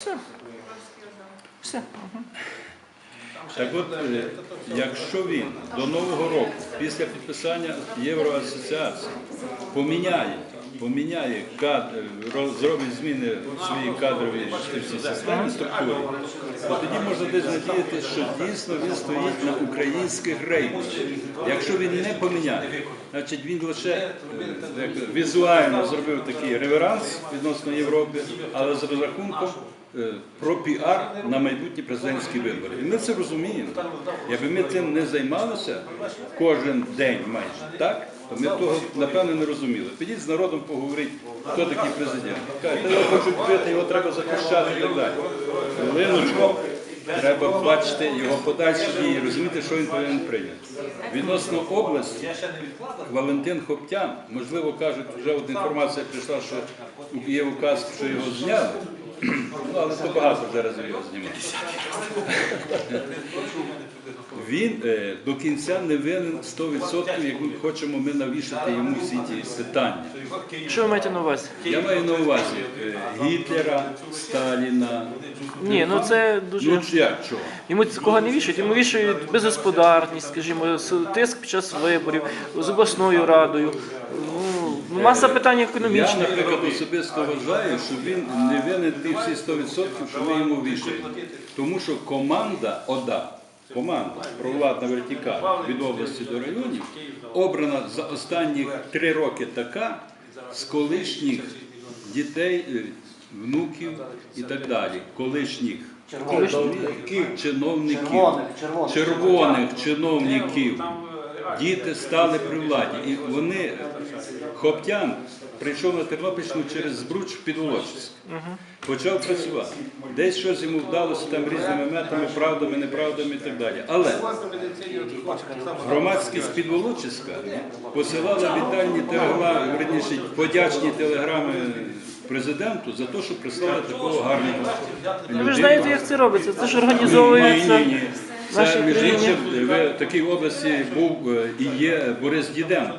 Все. Все. Так от, е, якщо він до Нового року, після підписання Євроасоціації, поміняє, поміняє кад, е, зробить зміни в своїй кадровій системі структурі, то тоді можна десь надіяти, що дійсно він стоїть на українських рейках. Якщо він не поміняє, значить він лише е, візуально зробив такий реверанс відносно Європи, але з розрахунком про піар на майбутні президентські вибори. І ми це розуміємо. Якби ми цим не займалися кожен день майже, так? То ми того напевно не розуміли. Підіть з народом поговоріть, хто такий президент. Кажуть, його хочуть бити, його треба захищати і так далі. Хвилиночку, треба бачити його подальші дії, розуміти, що він повинен прийняти. Відносно області, Валентин Хоптян, можливо, кажуть, вже от інформація прийшла, що є указ, що його зняли. Ну, але то багато вже його знімали. Він е, до кінця не винен 100%, як ми хочемо ми навішати йому всі ті питання. Що ви маєте на увазі? Я маю на увазі е, Гітлера, Сталіна. Ні, ну це дуже. Ну як чого? Йому кого не вішають? Йому вішають безгосподарність, скажімо, тиск під час виборів, з обласною радою. Ну, маса питань Я, економічних. наприклад, особисто вважаю, що він не винен ті всі 100%, що ми йому вішаємо. Тому що команда ОДА, команда провладна вертикаль від області до районів, обрана за останні три роки така з колишніх дітей, е, внуків і так далі, колишніх чиновників, Червоних, червоних. червоних чиновників. Діти стали при владі. І вони, Хоптян, прийшов на Тернопільщину через Збруч під Волочиськ. Почав працювати. Десь щось йому вдалося там різними метами, правдами, неправдами і так далі. Але громадськість під Волочиська посилала вітальні телеграми, верніше, подячні телеграми президенту за те, що прислали такого гарного. Ви ж знаєте, як це робиться? Це ж Ні, організовується. ні, ні. в Це, між іншим, в такій області був е, і є Борис Діденко,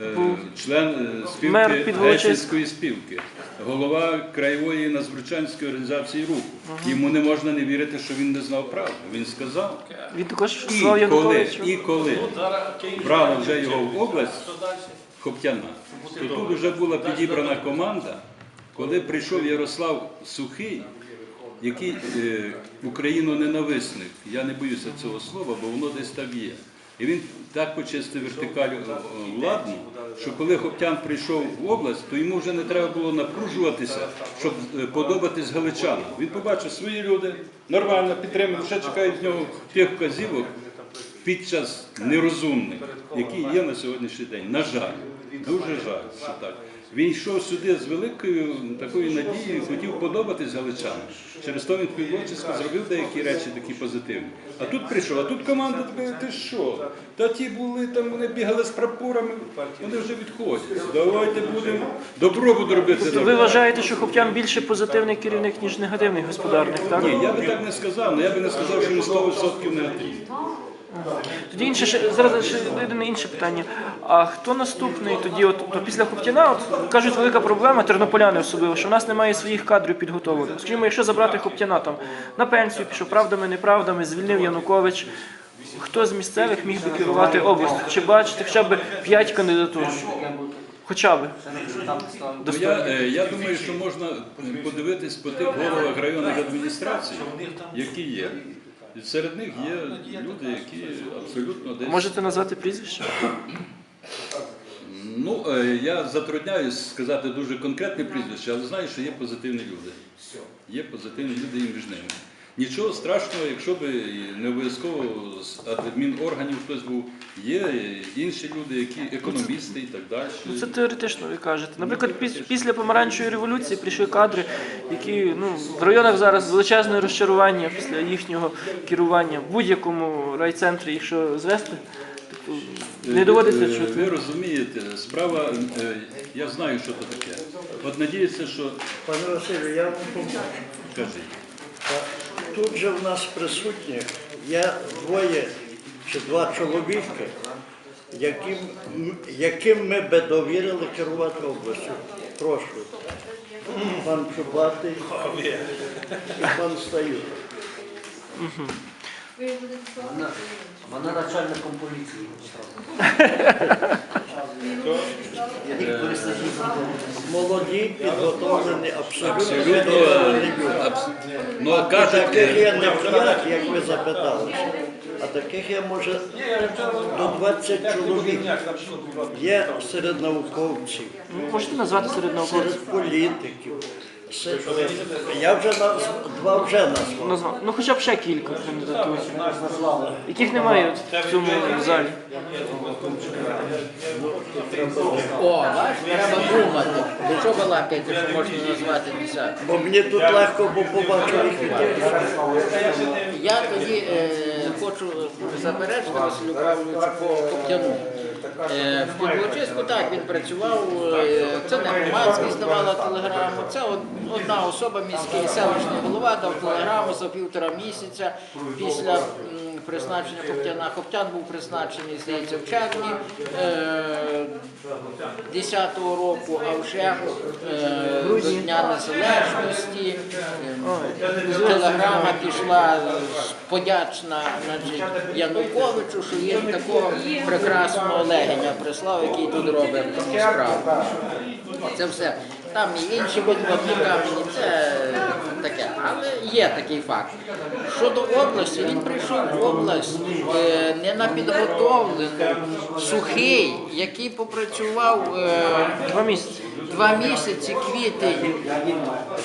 е, член е, спілки. Гетьманської спілки, голова краєвої Назбручанської організації руху. Йому не можна не вірити, що він не знав правду. Він сказав. Він також І коли, і коли брали вже його в область Хоптяна, то тут вже була підібрана команда, коли прийшов Ярослав Сухий, який е, Україно-ненависник, я не боюся цього слова, бо воно десь так є. І він так почистив вертикаль е, владну, що коли Хоптян прийшов в область, то йому вже не треба було напружуватися, щоб е, подобатись галичанам. Він побачив свої люди, нормально підтримують, ще чекають з нього тих вказівок під час нерозумних, які є на сьогоднішній день. На жаль, дуже жаль, що так. Він йшов сюди з великою такою надією, хотів подобатись галичанам. Через то він Підволочиська зробив деякі речі такі позитивні. А тут прийшов, а тут команда така, ти що? Та ті були там, вони бігали з прапорами, вони вже відходять. Давайте будемо добробут робити. Тобто ви вважаєте, що Хоптян більше позитивний керівник, ніж негативний господарник, так? Ні, я би так не сказав, але я би не сказав, що він 100% негативний. Тоді інше ще зараз ще єдине інше питання. А хто наступний тоді? От то після Хоптяна, от кажуть, велика проблема, тернополяни особливо, що в нас немає своїх кадрів підготовлених. Скажімо, якщо забрати Хоптяна там на пенсію, пішов правдами, неправдами, звільнив Янукович. Хто з місцевих міг би керувати областю? Чи бачите хоча б п'ять кандидатур? Хоча б. Ну, я, е, я думаю, що можна подивитись по тих головах районних адміністрацій, які є. І серед них є люди, які абсолютно десь. Можете назвати прізвище? Ну, е, я затрудняюсь сказати дуже конкретне прізвище, але знаю, що є позитивні люди. Є позитивні люди і між ними. Нічого страшного, якщо б не обов'язково з адмінорганів хтось був, є інші люди, які економісти і так далі. Ну, Це теоретично ви кажете. Наприклад, піс- після помаранчевої революції прийшли кадри, які ну, в районах зараз величезне розчарування після їхнього керування в будь-якому райцентрі, якщо звести, типу, не доводиться Е, Ви розумієте, справа, е, я знаю, що це таке. От надіюся, що Пане Василю, я вам допоможу. кажіть. Тут же в нас присутні є двоє чи два чоловіки, яким, яким ми би довірили керувати областю. Прошу. Пан Чубатий і пан Стаюк. Вона, вона начальником поліції. Молоді, підготовлені, абсолютно підготовлені абс- Ну, таких є не п'ять, як ви запитали, а таких є, може, до 20 чоловік. Є серед науковців, можете назвати серед науковців? серед політиків. Я вже два вже назвав. Назва- Ну хоча б ще кілька кандидатур. Яких немає от в цьому залі. О, бач, треба думати. До чого лапаєте, що можна назвати десятку? Бо мені тут легко, бо побачив їх людей. Я тоді е, хочу заперечити Василю Павловичу Коптяну. Е, в Підволочиську так він працював, е, це не громадськість давала телеграму, це од- одна особа, міський селищний голова дав телеграму за півтора місяця після м, призначення Коптяна. Коптян був призначений, здається, в червні е, 10-го року, а вже е, до Дня Незалежності е, телеграма пішла подячна значить, Януковичу, що він такого прекрасного легеня прислав, який тут робить справу. Це все. Там і інші будь-які камені, це таке. Але є такий факт. Щодо області, він прийшов в область е, не на підготовлену, сухий, який попрацював. е, Два місяці. Два місяці, квітень,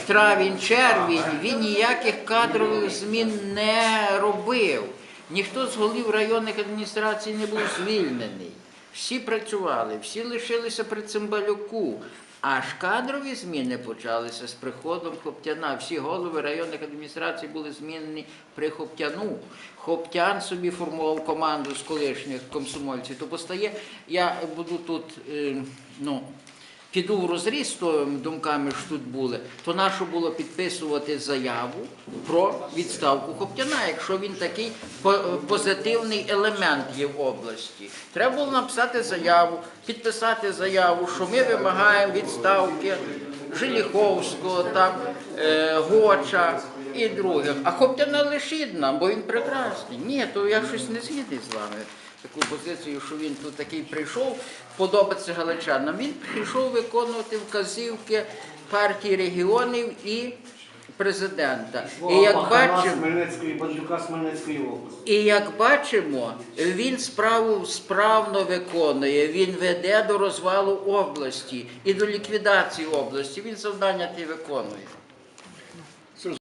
травень, червень, він ніяких кадрових змін не робив. Ніхто з голів районних адміністрацій не був звільнений. Всі працювали, всі лишилися при цимбалюку. Аж кадрові зміни почалися з приходом Хоптяна. Всі голови районних адміністрацій були змінені при Хоптяну. Хоптян собі формував команду з колишніх комсомольців. То постає, я буду тут, е, ну, піду в розріз з думками, що тут були, то нащо було підписувати заяву про відставку Коптяна, якщо він такий по- позитивний елемент є в області. Треба було написати заяву, підписати заяву, що ми вимагаємо відставки Жиліховського, там, е, Гоча і других. А лишіть нам, бо він прекрасний. Ні, то я щось не згідний з вами таку позицію, що він тут такий прийшов, подобається галичанам. Він прийшов виконувати вказівки партії регіонів і президента. І як бачимо, і як бачимо, він справу справно виконує. Він веде до розвалу області і до ліквідації області. Він завдання ті виконує.